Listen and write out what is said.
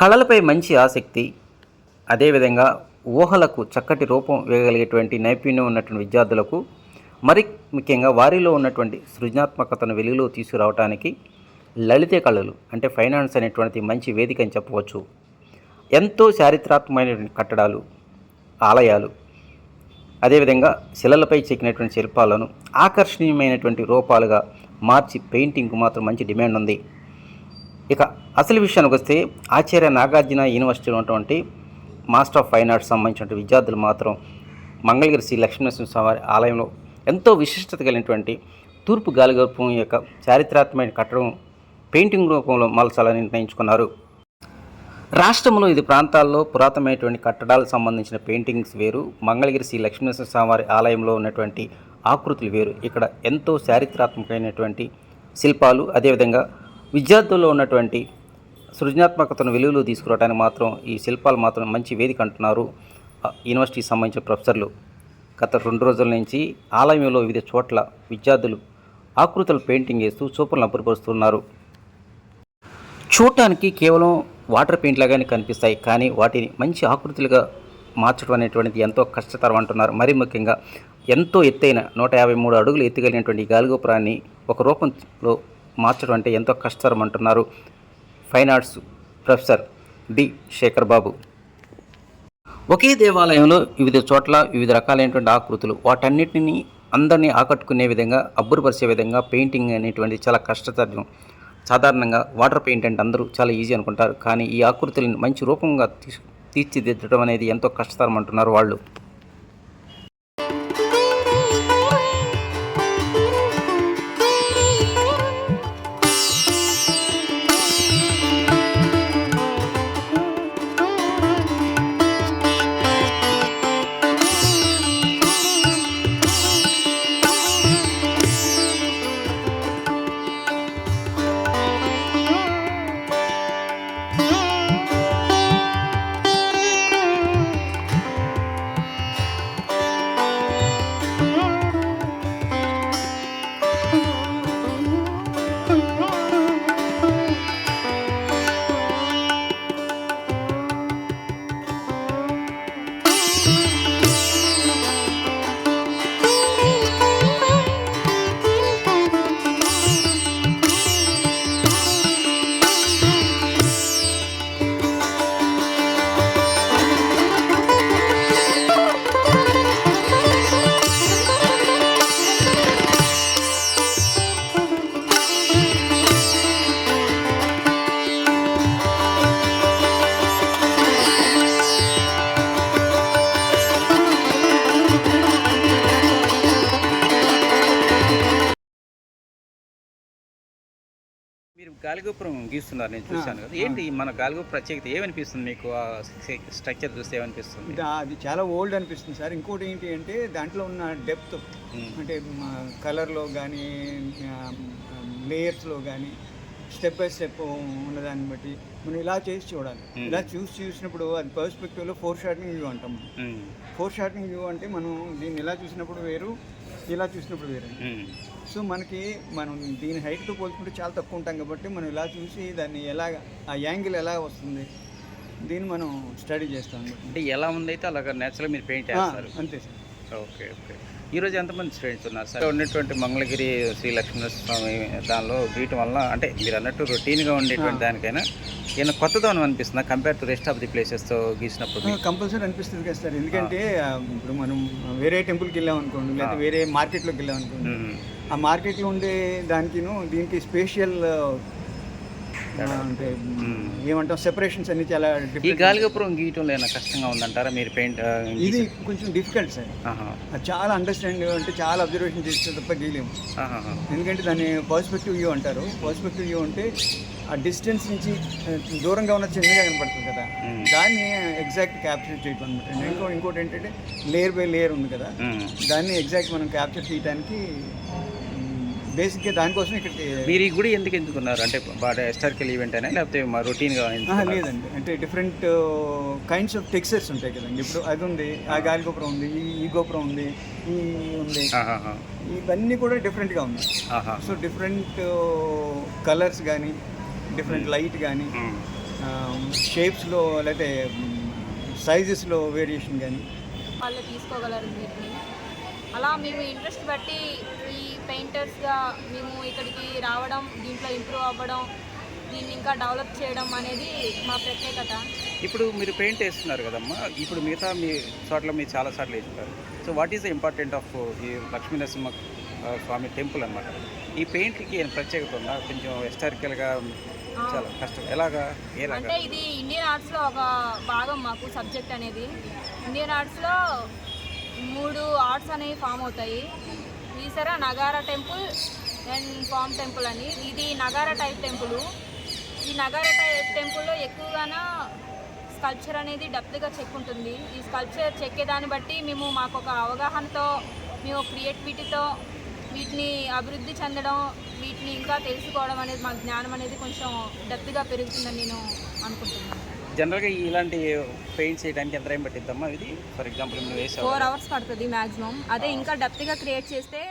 కళలపై మంచి ఆసక్తి అదేవిధంగా ఊహలకు చక్కటి రూపం వేయగలిగేటువంటి నైపుణ్యం ఉన్నటువంటి విద్యార్థులకు మరి ముఖ్యంగా వారిలో ఉన్నటువంటి సృజనాత్మకతను వెలుగులో తీసుకురావడానికి లలిత కళలు అంటే ఫైనాన్స్ అనేటువంటి మంచి వేదిక అని చెప్పవచ్చు. ఎంతో చారిత్రాత్మకమైనటువంటి కట్టడాలు ఆలయాలు అదేవిధంగా శిలలపై చెక్కినటువంటి శిల్పాలను ఆకర్షణీయమైనటువంటి రూపాలుగా మార్చి పెయింటింగ్కు మాత్రం మంచి డిమాండ్ ఉంది. ఇక అసలు విషయానికి వస్తే ఆచార్య నాగార్జున యూనివర్సిటీలో ఉన్నటువంటి మాస్టర్ ఆఫ్ ఫైన్ ఆర్ట్స్ సంబంధించిన విద్యార్థులు మాత్రం మంగళగిరి శ్రీ లక్ష్మీనరసింహ స్వామి ఆలయంలో ఎంతో విశిష్టత కలిగినటువంటి తూర్పు గాలిగోపం యొక్క చారిత్రాత్మకమైన కట్టడం పెయింటింగ్ రూపంలో మలచాలని నిర్ణయించుకున్నారు. రాష్ట్రంలో ఇది ప్రాంతాల్లో పురాతనమైనటువంటి కట్టడాలకు సంబంధించిన పెయింటింగ్స్ వేరు మంగళగిరి శ్రీ లక్ష్మీనరసింహ స్వామివారి ఆలయంలో ఉన్నటువంటి ఆకృతులు వేరు. ఇక్కడ ఎంతో చారిత్రాత్మకమైనటువంటి శిల్పాలు అదేవిధంగా విద్యార్థుల్లో ఉన్నటువంటి సృజనాత్మకతను వెలుగులో తీసుకురావడానికి మాత్రం ఈ శిల్పాలు మాత్రం మంచి వేదిక అంటున్నారు. యూనివర్సిటీకి సంబంధించిన ప్రొఫెసర్లు. గత రెండు రోజుల నుంచి ఆలయంలో వివిధ చోట్ల విద్యార్థులు ఆకృతులు పెయింటింగ్ చేస్తూ చూపులను అబ్బురపరుస్తున్నారు. చూడటానికి కేవలం వాటర్ పెయింట్ లాగానే కనిపిస్తాయి. కానీ వాటిని మంచి ఆకృతులుగా మార్చడం అనేటువంటిది ఎంతో కష్టతరం అంటున్నారు. మరి ముఖ్యంగా ఎంతో ఎత్తైన నూట యాభై మూడు అడుగులు ఎత్తుగలిగినటువంటి గాలిగోపురాన్ని ఒక రూపంలో మార్చడం అంటే ఎంతో కష్టతరం అంటున్నారు. Fine arts professor D. Shekhar Babu. ఒకే దేవాలయంలో వివిధ చోట్ల వివిధ రకాలైనటువంటి ఆకృతులు వాటన్నిటిని అందరినీ ఆకట్టుకునే విధంగా అబ్బురపరిచే విధంగా పెయింటింగ్ అనేటువంటి చాలా కష్టతరం. సాధారణంగా వాటర్ పెయింట్ అంటే అందరూ చాలా ఈజీ అనుకుంటారు. కానీ ఈ ఆకృతులను మంచి రూపంగా తీర్చిదిద్దడం అనేది ఎంతో కష్టతరం అంటున్నారు వాళ్ళు. గాలిగోపురం గీస్తున్నారు నేను చూశాను కదా. ఏంటి మన గాలిగోపురం ప్రత్యేకత ఏమనిపిస్తుంది మీకు? ఆ స్ట్రక్చర్ చూస్తే ఏమనిపిస్తుంది? అది చాలా ఓల్డ్ అనిపిస్తుంది సార్. ఇంకోటి ఏంటి అంటే దాంట్లో ఉన్న డెప్త్. అంటే కలర్లో కానీ లేయర్స్లో కానీ స్టెప్ బై స్టెప్ ఉన్నదాన్ని బట్టి మనం ఇలా చేసి చూడాలి. ఇలా చూసి చూసినప్పుడు అది పర్స్పెక్టివ్లో ఫోర్ షార్టింగ్ వ్యూ అంటాం ఫోర్ షార్టింగ్ వ్యూ అంటే మనం దీన్ని ఇలా చూసినప్పుడు వేరు ఇలా చూసినప్పుడు వేరు. సో మనకి మనం దీని హైట్తో పోల్చుకుంటే చాలా తక్కువ ఉంటాం కాబట్టి మనం ఇలా చూసి దాన్ని ఎలాగ ఆ యాంగిల్ ఎలా వస్తుంది దీన్ని మనం స్టడీ చేస్తాం. అంటే ఎలా ఉందైతే అలాగ నేచురల్ మీరు పెయింట్ చేస్తారు. అంతే సార్. ఓకే ఓకే ఈరోజు ఎంతమంది స్టూడెంట్స్ ఉన్నారు సార్? ఉన్నటువంటి మంగళగిరి శ్రీ లక్ష్మీనరస్వామి దానిలో గీయటం వల్ల అంటే మీరు అన్నట్టు రొటీన్గా ఉండేటువంటి దానికైనా ఏమైనా కొత్తదనం అనిపిస్తుందా compare to rest of the ప్లేసెస్తో గీసినప్పుడు? కంపల్సరీ అనిపిస్తుంది కదా సార్. ఎందుకంటే ఇప్పుడు మనం వేరే టెంపుల్కి వెళ్ళాం అనుకోండి లేదా వేరే మార్కెట్లోకి వెళ్ళాం అనుకోండి. ఆ మార్కెట్లో ఉండే దానికిను దీనికి స్పేషియల్ అంటే ఏమంటాం సెపరేషన్స్ అన్ని చాలా ఈ. గాలిగోపురం గీయటంలో ఏమైనా కష్టంగా ఉందంటారా? మీరు పెయింట్ ఇది కొంచెం డిఫికల్ట్ సార్. చాలా అండర్స్టాండ్ అంటే చాలా అబ్జర్వేషన్ చేస్తే తప్ప గీయలేము. ఎందుకంటే దాన్ని పర్స్పెక్టివ్ వ్యూ అంటారు. పర్స్పెక్టివ్ వ్యూ అంటే ఆ డిస్టెన్స్ నుంచి దూరంగా ఉన్న చిన్నగా కనపడుతుంది కదా. దాన్ని ఎగ్జాక్ట్ క్యాప్చర్ చేయడం అనమాట ఇంకో ఇంకోటి ఏంటంటే లేయర్ బై లేయర్ ఉంది కదా. దాన్ని ఎగ్జాక్ట్ మనం క్యాప్చర్ చేయడానికి బేసిక్గా దానికోసం ఇక్కడికి మీరు ఈ గుడి ఎందుకు ఎందుకున్నారు? అంటే బాగా హిస్టారికల్ ఈవెంట్ అయినా లేకపోతే మా రొటీన్గా లేదండి. అంటే డిఫరెంట్ కైండ్స్ ఆఫ్ టెక్స్చర్స్ ఉంటాయి కదండి. ఇప్పుడు అది ఉంది ఆ గాలి గోపురం ఉంది ఈ ఈ గోపురం ఉంది ఈ ఉంది. ఇవన్నీ కూడా డిఫరెంట్గా ఉన్నాయి. ఆహా. సో డిఫరెంట్ కలర్స్ కానీ డిఫరెంట్ లైట్ కానీ. షేప్స్లో లేకపోతే సైజెస్లో వేరియేషన్ కానీ వాళ్ళు తీసుకోగలరు వీటిని అలా మేము ఇంట్రెస్ట్ బట్టి ఈ పెయింటర్స్గా మేము ఇక్కడికి రావడం దీంట్లో ఇంప్రూవ్ అవ్వడం దీన్ని ఇంకా డెవలప్ చేయడం అనేది మా ప్రత్యేకత. ఇప్పుడు మీరు పెయింట్ వేస్తున్నారు కదమ్మా. ఇప్పుడు మిగతా మీ చోట్ల మీరు చాలా సార్లు వేస్తున్నారు so what is the important of ఈ లక్ష్మీ నరసింహ ఆ, స్వామి టెంపుల్ అన్నమాట? ఈ పెయింట్కి ఏం ప్రత్యేకత ఉందా? కొంచెం హిస్టారికల్గా చాలా కష్టం. ఎలాగా? అంటే ఇది ఇండియన్ ఆర్ట్స్లో ఒక భాగం మాకు సబ్జెక్ట్ అనేది. ఇండియన్ ఆర్ట్స్లో మూడు ఆర్ట్స్ అనేవి ఫామ్ అవుతాయి. ఈసారి Nagara temple and form temple అని. ఇది నగారా టైప్ టెంపుల్. ఈ నగారా టైప్ టెంపుల్లో ఎక్కువగాన స్కల్ప్చర్ అనేది డెప్త్గా చెక్ ఉంటుంది. ఈ స్కల్ప్చర్ చెక్కేదాన్ని బట్టి మేము మాకు ఒక అవగాహనతో మేము క్రియేటివిటీతో వీటిని అభివృద్ధి చెందడం వీటిని ఇంకా తెలుసుకోవడం అనేది మాకు జ్ఞానం అనేది కొంచెం డెప్త్గా పెరుగుతుందని నేను అనుకుంటున్నాను. జనరల్గా ఇలాంటి పెయింట్స్ చేయడానికి ఎంత టైం పట్టిద్దమ్మా ఇది? ఫర్ ఎగ్జాంపుల్ నువ్వు వేసావు ఫోర్ అవర్స్ పడుతుంది మ్యాక్సిమం అదే ఇంకా డెప్త్గా క్రియేట్ చేస్తే